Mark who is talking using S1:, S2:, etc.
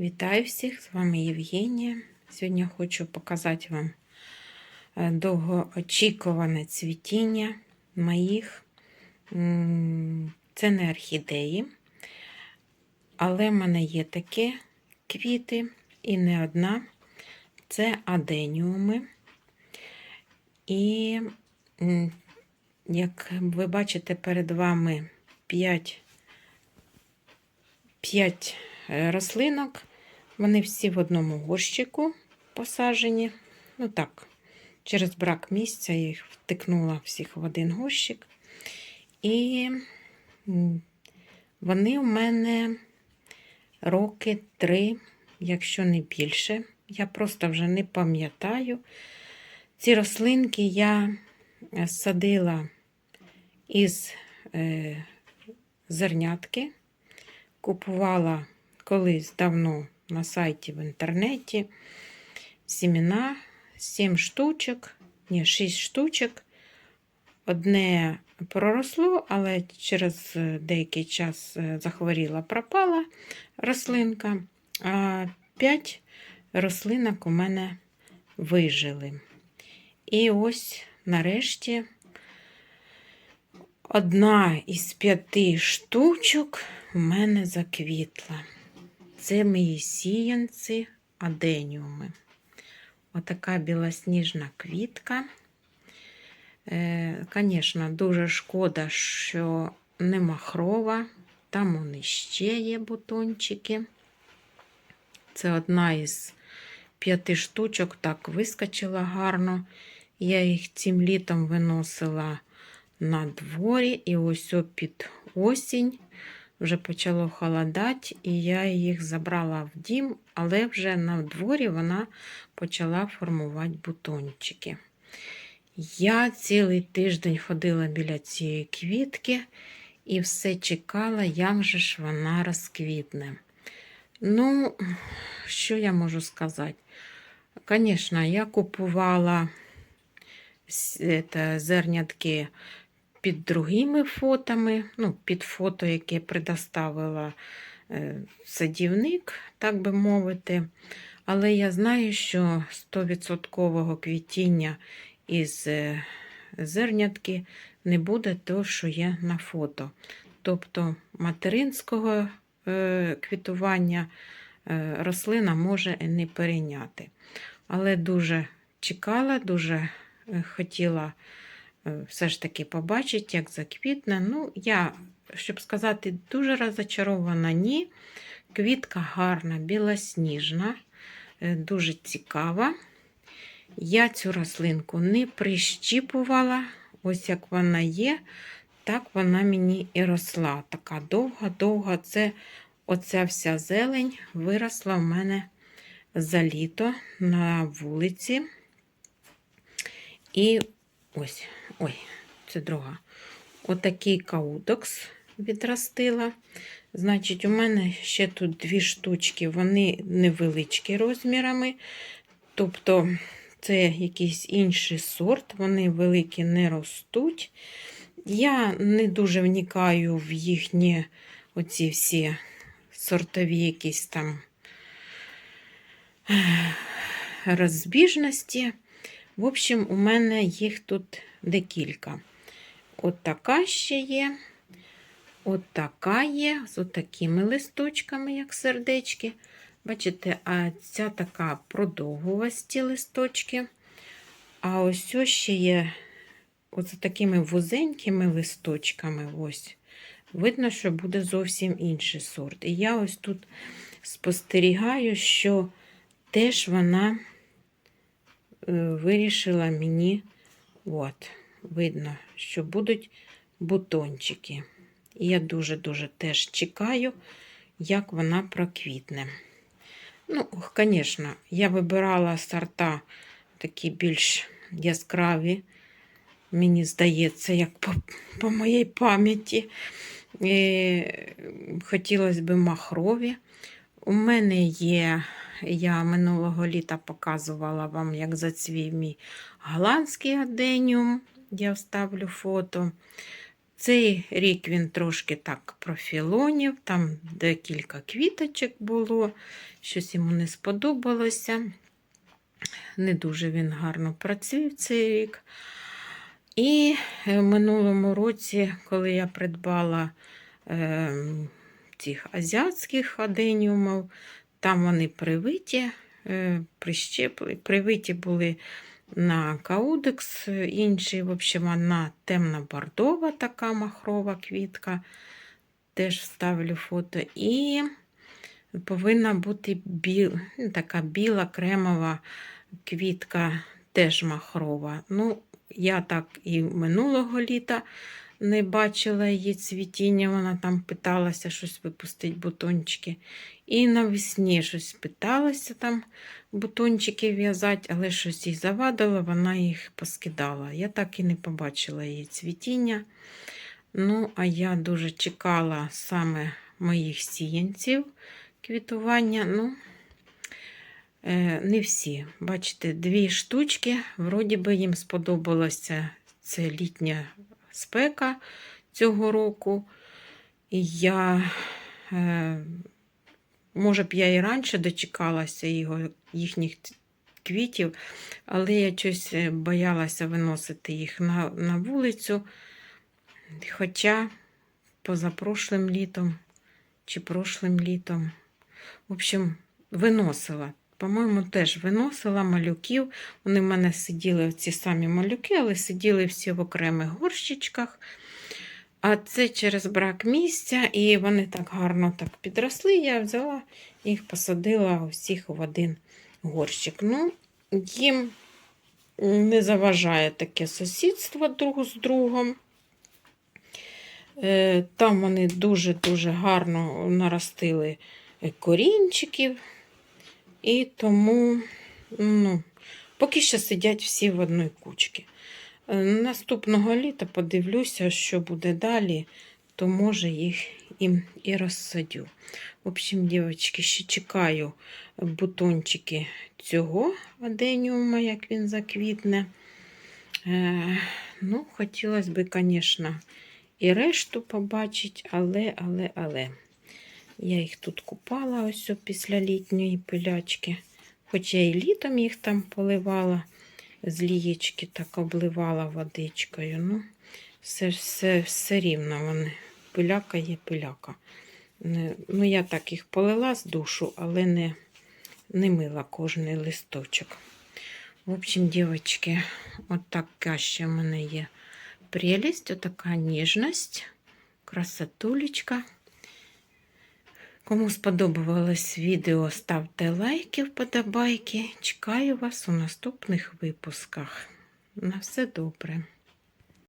S1: Вітаю всіх! З вами Євгенія. Сьогодні хочу показати вам е, довгоочікуване цвітіння моїх. Це не орхідеї, але в мене є такі квіти і не одна. Це аденіуми. І, як ви бачите, перед вами 5 5 рослинок. Вони всі в одному горщику посаджені. Ну так, через брак місця їх втикнула всіх в один горщик. І вони у мене роки три, якщо не більше. Я просто вже не пам'ятаю. Ці рослинки я е, садила із е, зернятки. Купувала колись давно на сайті в інтернеті сімена, 7 штучок, ні, 6 штучок. Одне проросло, але через деякий час е, захворіла, пропала рослинка, а 5 рослинок у мене вижили. І ось нарешті одна із п'яти штучок у мене заквітла. Це мої сіянці аденіуми. Отака білосніжна квітка. Звісно, дуже шкода, що не махрова. Там вони ще є бутончики. Це одна із п'яти штучок, так вискочила гарно. Я їх цим літом виносила на дворі, і ось під осінь вже почало холодати, і я їх забрала в дім, але вже на дворі вона почала формувати бутончики. Я цілий тиждень ходила біля цієї квітки і все чекала, як же ж вона розквітне. Ну, що я можу сказати? Звісно, я купувала зернятки під другими фотами, ну, під фото, яке предоставила е, садівник, так би мовити. Але я знаю, що 100% квітіння із е, зернятки не буде того, що є на фото. Тобто материнського е, квітування рослина може не перейняти. Але дуже чекала, дуже хотіла все ж таки побачить, як заквітне. Ну, я, щоб сказати, дуже розочарована, ні. Квітка гарна, білосніжна, е, дуже цікава. Я цю рослинку не прищіпувала, ось як вона є, так вона мені і росла. Така довга-довга. Це оця вся зелень виросла в мене за літо на вулиці. І ось Ой, це друга. Отакий каудокс відростила. Значить, у мене ще тут дві штучки, вони невеличкі розмірами. Тобто, це якийсь інший сорт, вони великі не ростуть. Я не дуже вникаю в їхні оці всі сортові якісь там розбіжності. В общем, у мене їх тут декілька. От така ще є. От така є, з такими листочками, як сердечки. Бачите, а ця така продовгувасті листочки. А ось ще є от такими вузенькими листочками. ось. Видно, що буде зовсім інший сорт. І я ось тут спостерігаю, що теж вона вирішила мені От, видно, що будуть бутончики. І я дуже-дуже теж чекаю, як вона проквітне. Ну, звісно, я вибирала сорта такі більш яскраві, мені здається, як по, по моїй пам'яті. Хотілося б махрові. У мене є я минулого літа показувала вам, як зацвів мій голландський аденіум. Я вставлю фото. Цей рік він трошки так профілонів, там декілька квіточок було, щось йому не сподобалося. Не дуже він гарно працює цей рік. І е, в минулому році, коли я придбала е, цих азіатських аденіумів, там вони привиті, е, прищепли, привиті були на каудекс, інший, в общем, вона темно-бордова така махрова квітка. Теж вставлю фото. І повинна бути біл, така біла кремова квітка, теж махрова. Ну, я так і минулого літа не бачила її цвітіння. Вона там питалася щось випустити бутончики. І навесні щось питалася там бутончики в'язати, але щось їй завадило, вона їх поскидала. Я так і не побачила її цвітіння. Ну, а я дуже чекала саме моїх сіянців квітування. Ну, е, не всі. Бачите, дві штучки. Вроді би їм сподобалася це літня спека цього року. І я, е, може б я і раніше дочекалася його, їхніх квітів, але я щось е, боялася виносити їх на, на вулицю. Хоча позапрошлим літом чи прошлим літом, в общем, виносила. По-моєму, теж виносила малюків. Вони в мене сиділи ці самі малюки, але сиділи всі в окремих горщичках. А це через брак місця, і вони так гарно так підросли. Я взяла їх посадила усіх в один горщик. Ну, їм не заважає таке сусідство друг з другом. Е, Там вони дуже-дуже гарно наростили корінчиків. І тому ну, поки що сидять всі в одній кучці. Е, Наступного літа подивлюся, що буде далі, то може їх і, і розсадю. В общем, дівчатки, ще чекаю бутончики цього аденіума, як він заквітне. Е, ну, хотілося б, звісно, і решту побачити, але, але, але. Я їх тут купала ось після літньої пилячки. Хоч я і літом їх там поливала, з лієчки так обливала водичкою. Ну, все все, все рівно вони. Пиляка є пиляка. Ну, я так їх полила з душу, але не, не мила кожний листочок. В общем, дівчатки, от така ще в мене є прелість, отака ніжність, красотулечка. Кому сподобалось відео, ставте лайки, вподобайки. Чекаю вас у наступних випусках. На все добре.